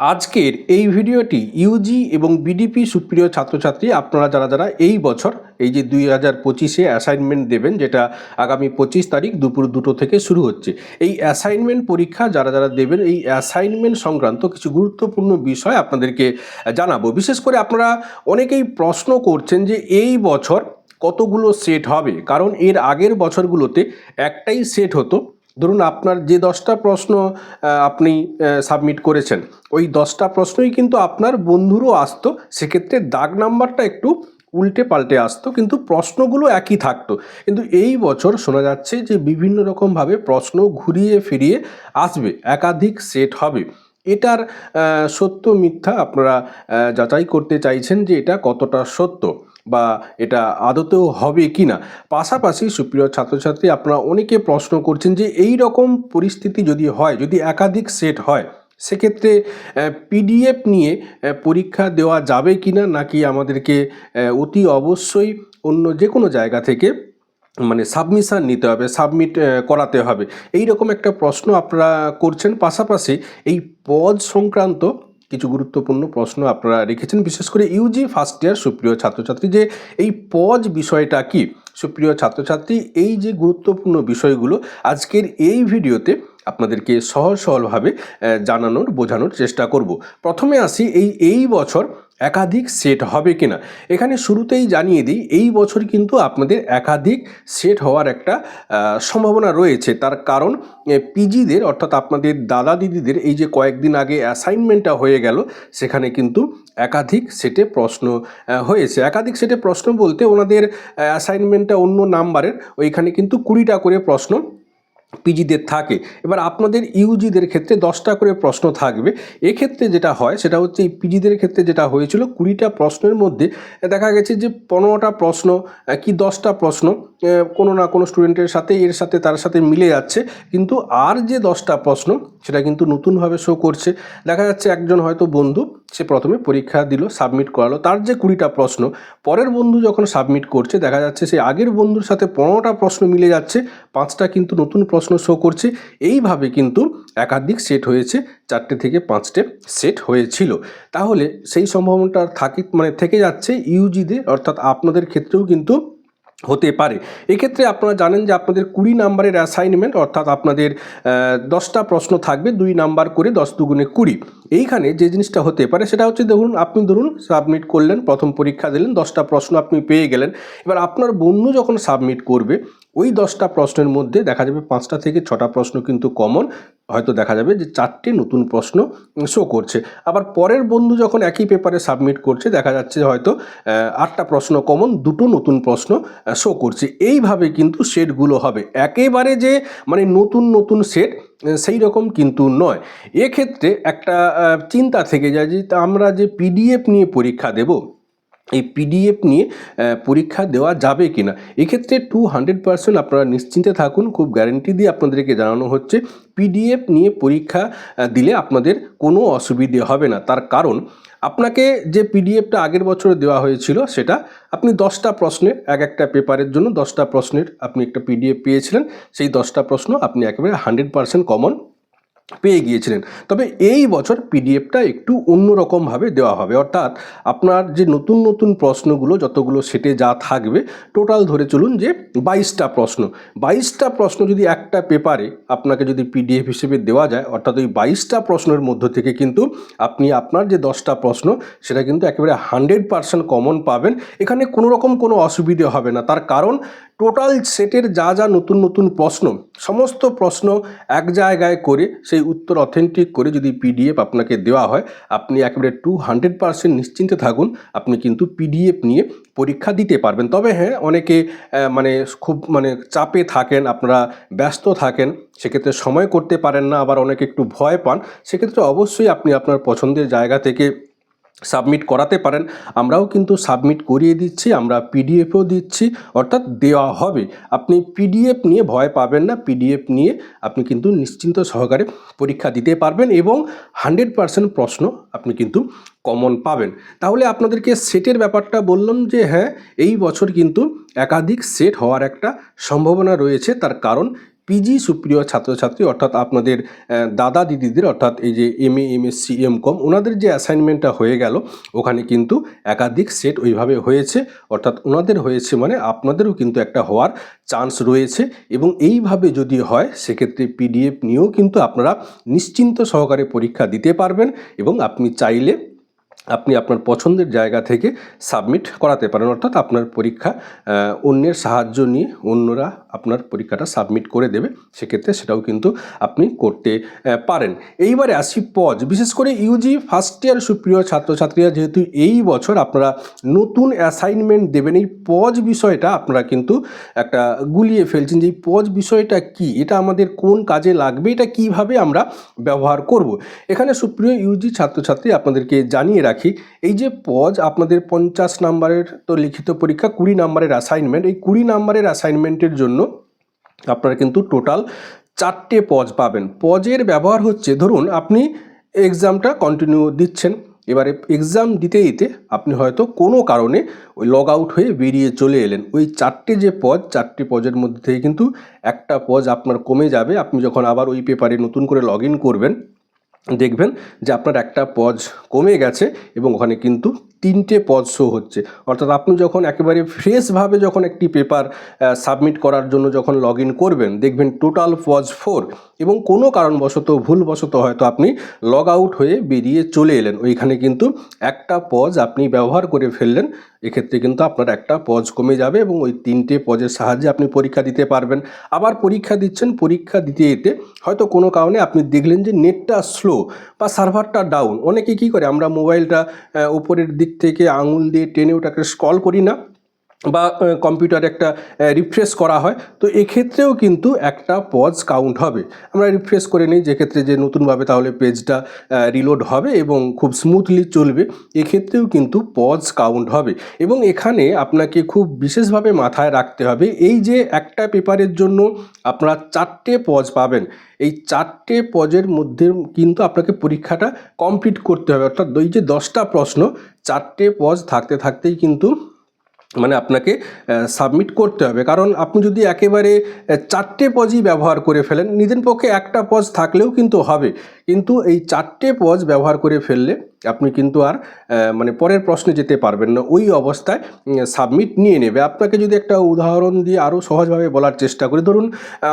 আজকের এই ভিডিওটি ইউজি এবং বিডিপি সুপ্রিয় ছাত্রছাত্রী, আপনারা যারা যারা এই বছর, এই যে দুই হাজার পঁচিশে অ্যাসাইনমেন্ট দেবেন, যেটা আগামী পঁচিশ তারিখ দুপুর দুটো থেকে শুরু হচ্ছে, এই অ্যাসাইনমেন্ট পরীক্ষা যারা যারা দেবেন, এই অ্যাসাইনমেন্ট সংক্রান্ত কিছু গুরুত্বপূর্ণ বিষয় আপনাদেরকে জানাব। বিশেষ করে আপনারা অনেকেই প্রশ্ন করছেন যে এই বছর কতগুলো সেট হবে? কারণ এর আগের বছরগুলোতে একটাই সেট হতো ধরুন আপনার যে দশটা প্রশ্ন আপনি সাবমিট করেছেন, ওই দশটা প্রশ্নই কিন্তু আপনার বন্ধুরও আসতো, সেক্ষেত্রে দাগ নাম্বারটা একটু উল্টে পাল্টে আসতো, কিন্তু প্রশ্নগুলো একই থাকতো। কিন্তু এই বছর শোনা যাচ্ছে যে বিভিন্ন রকমভাবে প্রশ্ন ঘুরিয়ে ফিরিয়ে আসবে, একাধিক সেট হবে। এটার সত্য মিথ্যা আপনারা যাচাই করতে চাইছেন যে এটা কতটা সত্য। বা এটা আদতেও হবে কি না পাশাপাশি সুপ্রিয় ছাত্রছাত্রী, আপনারা অনেকে প্রশ্ন করছেন যে এই রকম পরিস্থিতি যদি হয়, যদি একাধিক সেট হয়, সেক্ষেত্রে পিডিএফ নিয়ে পরীক্ষা দেওয়া যাবে কি না নাকি আমাদেরকে অতি অবশ্যই অন্য যে কোনো জায়গা থেকে মানে সাবমিশান নিতে হবে, সাবমিট করাতে হবে। এই রকম একটা প্রশ্ন আপনারা করছেন। পাশাপাশি এই পদ সংক্রান্ত কিছু গুরুত্বপূর্ণ প্রশ্ন আপনারা রেখেছেন। বিশেষ করে ইউজি ফার্স্ট ইয়ার সুপ্রিয় ছাত্রছাত্রী যে এই পজ বিষয়টা কি? সুপ্রিয় ছাত্রছাত্রী, এই যে গুরুত্বপূর্ণ বিষয়গুলো, আজকের এই ভিডিওতে আপনাদেরকে সহজ সরলভাবে আহ, জানানোর বোঝানোর চেষ্টা করব। প্রথমে আসি এই এই বছর একাধিক সেট হবে কিনা। এখানে শুরুতেই জানিয়ে দিই এই বছর কিন্তু আপনাদের একাধিক সেট হওয়ার একটা সম্ভাবনা রয়েছে। তার কারণ পিজিদের অর্থাৎ আপনাদের দাদা দিদিদের এই যে কয়েকদিন আগে অ্যাসাইনমেন্টটা হয়ে গেল সেখানে কিন্তু একাধিক সেটে প্রশ্ন হয়েছে। একাধিক সেটে প্রশ্ন বলতে ওনাদের অ্যাসাইনমেন্টটা অন্য নাম্বারের ওইখানে কিন্তু কুড়িটা করে প্রশ্ন পিজিদের থাকে। এবার আপনাদের ইউজিদের ক্ষেত্রে দশটা করে প্রশ্ন থাকবে। এক্ষেত্রে যেটা হয়, সেটা হচ্ছে এই পিজিদের ক্ষেত্রে যেটা হয়েছিল, কুড়িটা প্রশ্নের মধ্যে দেখা গেছে যে পনেরোটা প্রশ্ন কি দশটা প্রশ্ন কোনো না কোনো স্টুডেন্টের সাথে এর সাথে, তার সাথে মিলে যাচ্ছে। কিন্তু আর যে দশটা প্রশ্ন, সেটা কিন্তু নতুনভাবে শো করছে। দেখা যাচ্ছে একজন হয়তো বন্ধু, সে প্রথমে পরীক্ষা দিল সাবমিট করালো। তার যে কুড়িটা প্রশ্ন, পরের বন্ধু যখন সাবমিট করছে, দেখা যাচ্ছে সে আগের বন্ধুর সাথে পনেরোটা প্রশ্ন মিলে যাচ্ছে, পাঁচটা কিন্তু নতুন প্রশ্ন শো করছে। এইভাবে কিন্তু একাধিক সেট হয়েছে, চারটে থেকে পাঁচটে সেট হয়েছিল। তাহলে সেই সম্ভাবনাটা থাকে মানে থেকে যাচ্ছে ইউজিদের অর্থাৎ আপনাদের ক্ষেত্রেও কিন্তু হতে পারে। এক্ষেত্রে আপনারা জানেন যে আপনাদের কুড়ি নাম্বারের অ্যাসাইনমেন্ট অর্থাৎ আপনাদের দশটা প্রশ্ন থাকবে, দুই নাম্বার করে দশ দুগুণে কুড়ি। এইখানে যে জিনিসটা হতে পারে সেটা হচ্ছে ধরুন, আপনি ধরুন সাবমিট করলেন, প্রথম পরীক্ষা দিলেন, দশটা প্রশ্ন আপনি পেয়ে গেলেন। এবার আপনার বন্ধু যখন সাবমিট করবে, ওই দশটা প্রশ্নের মধ্যে দেখা যাবে পাঁচটা থেকে ছটা প্রশ্ন কিন্তু কমন হয়তো দেখা যাবে যে চারটে নতুন প্রশ্ন শো করছে। আবার পরের বন্ধু যখন একই পেপারে সাবমিট করছে, দেখা যাচ্ছে হয়তো আটটা প্রশ্ন কমন দুটো নতুন প্রশ্ন শো করছে। এইভাবে কিন্তু সেটগুলো হবে। একেবারে যে মানে নতুন নতুন সেট সেই রকম কিন্তু নয়। এক্ষেত্রে একটা চিন্তা থেকে যায় যে আমরা যে পিডিএফ নিয়ে পরীক্ষা দেব, এই পিডিএফ নিয়ে পরীক্ষা দেওয়া যাবে কি না এক্ষেত্রে টু হান্ড্রেড পার্সেন্ট আপনারা নিশ্চিন্তে থাকুন। খুব গ্যারেন্টি দিয়ে আপনাদেরকে জানানো হচ্ছে পিডিএফ নিয়ে পরীক্ষা দিলে আপনাদের কোনো অসুবিধে হবে না। তার কারণ আপনাকে যে পিডিএফটা আগের বছরে দেওয়া হয়েছিল, সেটা আপনি দশটা প্রশ্নের, এক একটা পেপারের জন্য দশটা প্রশ্নের আপনি একটা পিডিএফ পেয়েছিলেন। সেই দশটা প্রশ্ন আপনি একেবারে হান্ড্রেড পারসেন্ট কমন পেয়ে গিয়েছিলেন। তবে এই বছর পিডিএফটা একটু অন্যরকমভাবে দেওয়া হবে। অর্থাৎ আপনার যে নতুন নতুন প্রশ্নগুলো যতগুলো সেটে যা থাকবে, টোটাল ধরে চলুন যে বাইশটা প্রশ্ন। বাইশটা প্রশ্ন যদি একটা পেপারে আপনাকে যদি পিডিএফ হিসেবে দেওয়া যায়, অর্থাৎ ওই বাইশটা প্রশ্নের মধ্য থেকে কিন্তু আপনি আপনার যে দশটা প্রশ্ন, সেটা কিন্তু একেবারে হান্ড্রেড পার্সেন্ট কমন পাবেন। এখানে কোনো রকম কোনো অসুবিধে হবে না। তার কারণ টোটাল সেটের যা যা নতুন নতুন প্রশ্ন, সমস্ত প্রশ্ন এক জায়গায় করে সেই উত্তর অথেন্টিক করে যদি পিডিএফ আপনাকে দেওয়া হয়, আপনি একেবারে টু হান্ড্রেড পার্সেন্ট নিশ্চিন্তে থাকুন, আপনি কিন্তু পিডিএফ নিয়ে পরীক্ষা দিতে পারবেন। তবে হ্যাঁ অনেকে মানে খুব মানে চাপে থাকেন, আপনারা ব্যস্ত থাকেন, সেক্ষেত্রে সময় করতে পারেন না, আবার অনেকে একটু ভয় পান, সেক্ষেত্রে অবশ্যই আপনি আপনার পছন্দের জায়গা থেকে সাবমিট করাতে পারেন। আমরাও কিন্তু সাবমিট করিয়ে দিচ্ছি, আমরা পিডিএফও দিচ্ছি, অর্থাৎ দেওয়া হবে। আপনি পিডিএফ নিয়ে ভয় পাবেন না, পিডিএফ নিয়ে আপনি কিন্তু নিশ্চিন্ত সহকারে পরীক্ষা দিতে পারবেন এবং হান্ড্রেড পার্সেন্ট প্রশ্ন আপনি কিন্তু কমন পাবেন। তাহলে আপনাদেরকে সেটের ব্যাপারটা বললাম যে হ্যাঁ এই বছর কিন্তু একাধিক সেট হওয়ার একটা সম্ভাবনা রয়েছে। তার কারণ পিজি সুপ্রিয় ছাত্রছাত্রী, অর্থাৎ আপনাদের দাদা দিদিদের, অর্থাৎ এই যে M A M S C M com ওনাদের যে অ্যাসাইনমেন্টটা হয়ে গেল, ওখানে কিন্তু একাধিক সেট ওইভাবে হয়েছে। অর্থাৎ ওনাদের হয়েছে মানে আপনাদেরও কিন্তু একটা হওয়ার চান্স রয়েছে। এবং এইভাবে যদি হয়, সেক্ষেত্রে পিডিএফ নিয়েও কিন্তু আপনারা নিশ্চিন্ত সহকারে পরীক্ষা দিতে পারবেন এবং আপনি চাইলে আপনি আপনার পছন্দের জায়গা থেকে সাবমিট করাতে পারেন। অর্থাৎ আপনার পরীক্ষা অন্যের সাহায্য নিয়ে অন্যরা আপনার পরীক্ষাটা সাবমিট করে দেবে। সেক্ষেত্রে সেটাও কিন্তু আপনি করতে পারেন। এইবারে আসি পজ। বিশেষ করে ইউজি ফার্স্ট ইয়ার সুপ্রিয় ছাত্রছাত্রীরা যেহেতু এই বছর আপনারা নতুন অ্যাসাইনমেন্ট দেবেন, এই পজ বিষয়টা আপনারা কিন্তু একটা গুলিয়ে ফেলছেন যে এই পজ বিষয়টা কি? এটা আমাদের কোন কাজে লাগবে? এটা কীভাবে আমরা ব্যবহার করব? এখানে সুপ্রিয় ইউজি ছাত্রছাত্রী আপনাদেরকে জানিয়ে রাখি এই যে পজ আপনাদের পঞ্চাশ নাম্বারের তো লিখিত পরীক্ষা, কুড়ি নাম্বারের অ্যাসাইনমেন্ট এই কুড়ি নাম্বারের অ্যাসাইনমেন্টের জন্য আপনারা কিন্তু টোটাল চারটে পজ পাবেন। পজের ব্যবহার হচ্ছে, ধরুন আপনি এক্সামটা কন্টিনিউ দিচ্ছেন, এবারে এক্সাম দিতে দিতে আপনি হয়তো কোনো কারণে ওই লগ আউট হয়ে বেরিয়ে চলে এলেন। ওই চারটে যে পজ চারটে পজের মধ্যে থেকে কিন্তু একটা পজ আপনার কমে যাবে। আপনি যখন আবার ওই পেপারে নতুন করে লগ করবেন দেখবেন যে আপনার একটা পজ কমে গেছে এবং ওখানে কিন্তু তিনটে পজ শো হচ্ছে। অর্থাৎ আপনি যখন একেবারে ফ্রেশভাবে যখন একটি পেপার সাবমিট করার জন্য যখন লগ করবেন, দেখবেন টোটাল পজ ফোর এবং কোনো কারণবশত, ভুলবশত হয়তো আপনি লগ আউট হয়ে বেরিয়ে চলে এলেন। ওইখানে কিন্তু একটা পজ আপনি ব্যবহার করে ফেললেন এক্ষেত্রে কিন্তু আপনার একটা পজ কমে যাবে এবং ওই তিনটে পজের সাহায্যে আপনি পরীক্ষা দিতে পারবেন। আবার পরীক্ষা দিচ্ছেন, পরীক্ষা দিতে এতে হয়তো কোনো কারণে আপনি দেখলেন যে নেটটা স্লো বা সার্ভারটা ডাউন। অনেকে কি করে, আমরা মোবাইলটা উপরের দিক থেকে আঙুল দিয়ে টেনে ওটাকে স্কল করি না। বা কম্পিউটার একটা রিফ্রেশ করা হয়। তো এক্ষেত্রেও কিন্তু একটা পজ কাউন্ট হবে। আমরা রিফ্রেশ করে নিই, যেক্ষেত্রে যে নতুনভাবে তাহলে পেজটা রিলোড হবে এবং খুব স্মুথলি চলবে, এক্ষেত্রেও কিন্তু পজ কাউন্ট হবে। এবং এখানে আপনাকে খুব বিশেষভাবে মাথায় রাখতে হবে, এই যে একটা পেপারের জন্য আপনারা চারটে পজ পাবেন, এই চারটে পজের মধ্যে কিন্তু আপনাকে পরীক্ষাটা কমপ্লিট করতে হবে। অর্থাৎ ওই যে দশটা প্রশ্ন, চারটে পজ থাকতে থাকতেই কিন্তু মানে আপনাকে সাবমিট করতে হবে। কারণ আপনি যদি একেবারে চারটে পজই ব্যবহার করে ফেলেন, নিজের পক্ষে একটা পজ থাকলেও কিন্তু হবে। কিন্তু এই চারটে পজ ব্যবহার করে ফেললে আপনি কিন্তু আর মানে পরের প্রশ্নে যেতে পারবেন না। ওই অবস্থায় সাবমিট নিয়ে নেবে। আপনাকে যদি একটা উদাহরণ দিয়ে আরও সহজভাবে বলার চেষ্টা করি, ধরুন,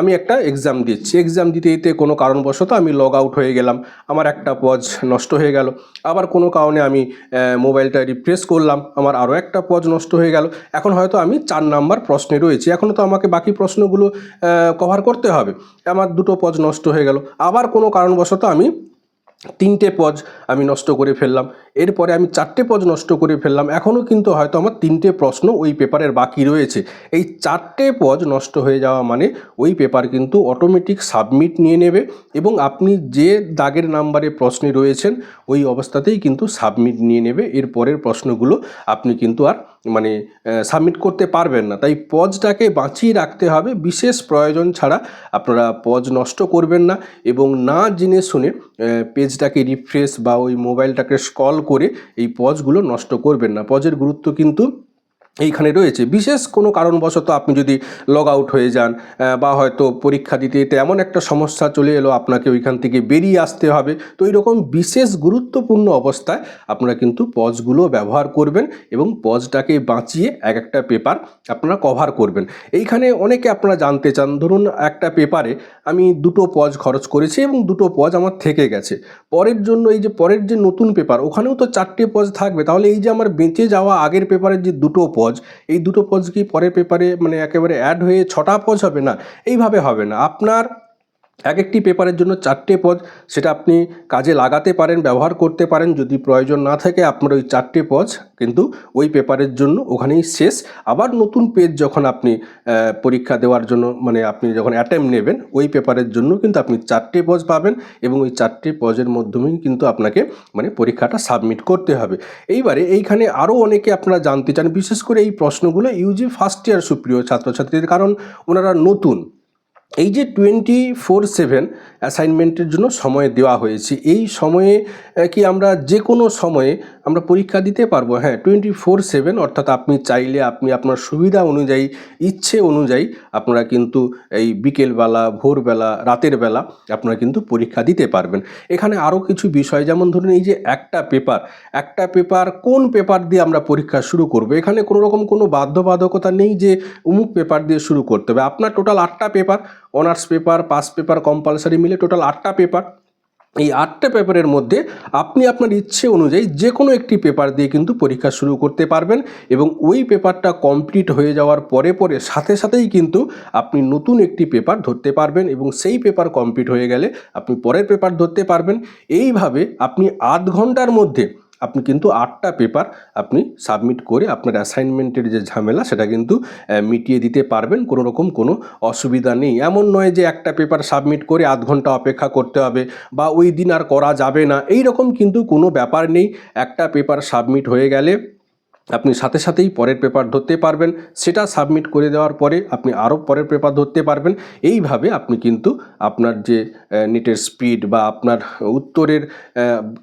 আমি একটা এক্সাম দিচ্ছি। এক্সাম দিতে দিতে কোনো কারণবশত আমি লগ আউট হয়ে গেলাম। আমার একটা পজ নষ্ট হয়ে গেল। আবার কোনো কারণে আমি মোবাইলটা রিফ্রেশ করলাম। আমার আরও একটা পজ নষ্ট হয়ে গেল। এখন হয়তো আমি চার নাম্বার প্রশ্নে রয়েছি। এখনও তো আমাকে বাকি প্রশ্নগুলো কভার করতে হবে। আমার দুটো পজ নষ্ট হয়ে গেল। আবার কোনো কারণবশত আমি তিনটে পজ আমি নষ্ট করে ফেললাম। এরপরে আমি চারটে পজ নষ্ট করে ফেললাম। এখনও কিন্তু হয়তো আমার তিনটে প্রশ্ন ওই পেপারের বাকি রয়েছে। এই চারটে পজ নষ্ট হয়ে যাওয়া মানে ওই পেপার কিন্তু অটোমেটিক সাবমিট নিয়ে নেবে এবং আপনি যে দাগের নাম্বারে প্রশ্নে রয়েছেন, ওই অবস্থাতেই কিন্তু সাবমিট নিয়ে নেবে। এর পরের প্রশ্নগুলো আপনি কিন্তু আর মানে সাবমিট করতে পারবেন না। তাই পজটাকে বাঁচিয়ে রাখতে হবে। বিশেষ প্রয়োজন ছাড়া আপনারা পজ নষ্ট করবেন না এবং না জেনে শুনে পেজটাকে রিফ্রেশ বা ওই মোবাইলটাকে স্কল করে এই পজগুলো নষ্ট করবেন না। পজের গুরুত্ব কিন্তু এইখানে রয়েছে। বিশেষ কোনো কারণবশত আপনি যদি লগ আউট হয়ে যান বা হয়তো পরীক্ষা দিতে এমন একটা সমস্যা চলে এলো, আপনাকে ওইখান থেকে বেরিয়ে আসতে হবে। তো এইরকম বিশেষ গুরুত্বপূর্ণ অবস্থায় আপনারা কিন্তু পজগুলো ব্যবহার করবেন এবং পজটাকে বাঁচিয়ে এক একটা পেপার আপনারা কভার করবেন। এইখানে অনেকে আপনারা জানতে চান, ধরুন একটা পেপারে আমি দুটো পজ খরচ করেছি এবং দুটো পজ আমার থেকে গেছে। পরের জন্য এই যে পরের যে নতুন পেপার ওখানেও তো চারটে পজ থাকবে। তাহলে এই যে আমার বেঁচে যাওয়া আগের পেপারের যে দুটো পজ এই দুটো পজ কি পরের পেপারে মানে একেবারে অ্যাড হয়ে ছটা পজ হবে না? এইভাবে হবে না। আপনার এক একটি পেপারের জন্য চারটে পদ, সেটা আপনি কাজে লাগাতে পারেন, ব্যবহার করতে পারেন, যদি প্রয়োজন না থাকে আপনার ওই চারটে পজ কিন্তু ওই পেপারের জন্য ওখানেই শেষ। আবার নতুন পেজ যখন আপনি পরীক্ষা দেওয়ার জন্য মানে আপনি যখন অ্যাটেম্প নেবেন, ওই পেপারের জন্য কিন্তু আপনি চারটে পজ পাবেন এবং ওই চারটে পজের মাধ্যমেই কিন্তু আপনাকে মানে পরীক্ষাটা সাবমিট করতে হবে। এইবারে এইখানে আরও অনেকে আপনারা জানতে চান, বিশেষ করে এই প্রশ্নগুলো ইউজি ফার্স্ট ইয়ার সুপ্রিয় ছাত্রছাত্রীদের, কারণ ওনারা নতুন। এই যে টোয়েন্টি ফোর সেভেন অ্যাসাইনমেন্টের জন্য সময় দেওয়া হয়েছে, এই সময়ে কি আমরা যে কোনো সময়ে আমরা পরীক্ষা দিতে পারব? হ্যাঁ টোয়েন্টি ফোর সেভেন অর্থাৎ আপনি চাইলে আপনি আপনার সুবিধা অনুযায়ী, ইচ্ছে অনুযায়ী আপনারা কিন্তু এই বিকেলবেলা, ভোরবেলা, রাতের বেলা আপনারা কিন্তু পরীক্ষা দিতে পারবেন। এখানে আরও কিছু বিষয়, যেমন ধরুন এই যে একটা পেপার একটা পেপার কোন পেপার দিয়ে আমরা পরীক্ষা শুরু করব? এখানে কোনো রকম কোনো বাধ্যবাধকতা নেই যে অমুক পেপার দিয়ে শুরু করতে হবে। আপনার টোটাল আটটা paper honours paper, pass paper compulsory মিলে টোটাল আটটা পেপার। এই আটটা পেপারের মধ্যে আপনি আপনার ইচ্ছে অনুযায়ী যে কোনো একটি পেপার দিয়ে কিন্তু পরীক্ষা শুরু করতে পারবেন এবং ওই পেপারটা কমপ্লিট হয়ে যাওয়ার পরে পরে সাথে সাথেই কিন্তু আপনি নতুন একটি পেপার ধরতে পারবেন এবং সেই পেপার কমপ্লিট হয়ে গেলে আপনি পরের পেপার ধরতে পারবেন। এইভাবে আপনি আধ ঘণ্টার মধ্যে আপনি কিন্তু আটটা পেপার আপনি সাবমিট করে আপনার অ্যাসাইনমেন্টের যে ঝামেলা, সেটা কিন্তু মিটিয়ে দিতে পারবেন। কোনো রকম কোনো অসুবিধা নেই। এমন নয় যে একটা পেপার সাবমিট করে আধ ঘণ্টা অপেক্ষা করতে হবে বা ওই দিন আর করা যাবে না। এই রকম কিন্তু কোনো ব্যাপার নেই। একটা পেপার সাবমিট হয়ে গেলে আপনি সাথে সাথেই পরের পেপার ধরতে পারবেন। সেটা সাবমিট করে দেওয়ার পরে আপনি আরও পরের পেপার ধরতে পারবেন। এইভাবে আপনি কিন্তু আপনার যে নেটের স্পিড বা আপনার উত্তরের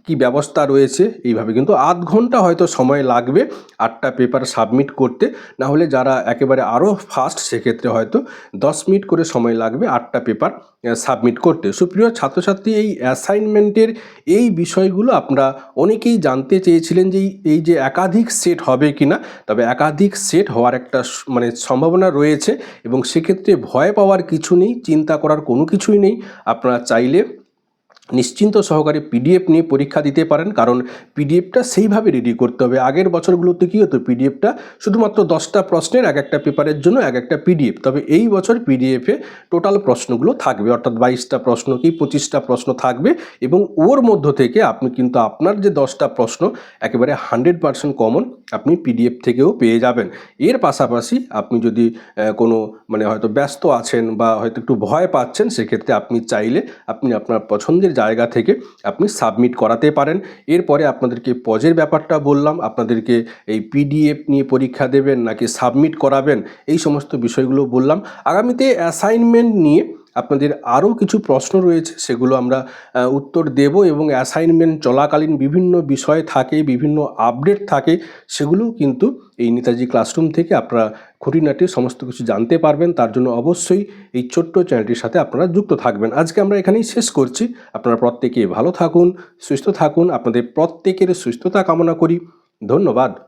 কি ব্যবস্থা রয়েছে, এইভাবে কিন্তু আধ ঘণ্টা হয়তো সময় লাগবে আটটা পেপার সাবমিট করতে। না হলে যারা একেবারে আরও ফাস্ট সেক্ষেত্রে হয়তো দশ মিনিট করে সময় লাগবে আটটা পেপার সাবমিট করতে। সুপ্রিয় ছাত্রছাত্রী, এই অ্যাসাইনমেন্টের এই বিষয়গুলো আপনারা অনেকেই জানতে চেয়েছিলেন যে এই- যে একাধিক সেট হবে কি না তবে একাধিক সেট হওয়ার একটা মানে সম্ভাবনা রয়েছে এবং সেক্ষেত্রে ভয় পাওয়ার কিছু নেই, চিন্তা করার কোনো কিছুই নেই। আপনারা চাইলে নিশ্চিন্ত সহকারে পিডিএফ নিয়ে পরীক্ষা দিতে পারেন, কারণ পিডিএফটা সেইভাবে রেডি করতে হবে। আগের বছরগুলোতে কী হতো পিডিএফটা শুধুমাত্র দশটা প্রশ্নের এক একটা পেপারের জন্য এক একটা পিডিএফ তবে এই বছর পিডিএফে টোটাল প্রশ্নগুলো থাকবে, অর্থাৎ বাইশটা প্রশ্ন কি পঁচিশটা প্রশ্ন থাকবে, এবং ওর মধ্য থেকে আপনি কিন্তু আপনার যে দশটা প্রশ্ন, একেবারে হান্ড্রেড পার্সেন্ট কমন আপনি পিডিএফ থেকেও পেয়ে যাবেন। এর পাশাপাশি আপনি যদি কোনো মানে হয়তো ব্যস্ত আছেন বা হয়তো একটু ভয় পাচ্ছেন, সেক্ষেত্রে আপনি চাইলে আপনি আপনার পছন্দের জায়গা থেকে আপনি সাবমিট করাতে পারেন। এরপরে আপনাদেরকে পজের ব্যাপারটা বললাম, আপনাদেরকে এই পিডিএফ নিয়ে পরীক্ষা দেবেন নাকি সাবমিট করাবেন, এই সমস্ত বিষয়গুলো বললাম। আগামীতে অ্যাসাইনমেন্ট নিয়ে আপনাদের আরও কিছু প্রশ্ন রয়েছে, সেগুলো আমরা উত্তর দেব এবং অ্যাসাইনমেন্ট চলাকালীন বিভিন্ন বিষয় থাকে, বিভিন্ন আপডেট থাকে, সেগুলো কিন্তু এই নেতাজি ক্লাসরুম থেকে আপনারা খুঁটিনাটি সমস্ত কিছু জানতে পারবেন, তার জন্য অবশ্যই এই ছোট্ট চ্যানেলটির সাথে আপনারা যুক্ত থাকবেন। আজকে আমরা এখানেই শেষ করছি। আপনারা প্রত্যেকে ভালো থাকুন, সুস্থ থাকুন। আপনাদের প্রত্যেকের সুস্থতা কামনা করি। ধন্যবাদ।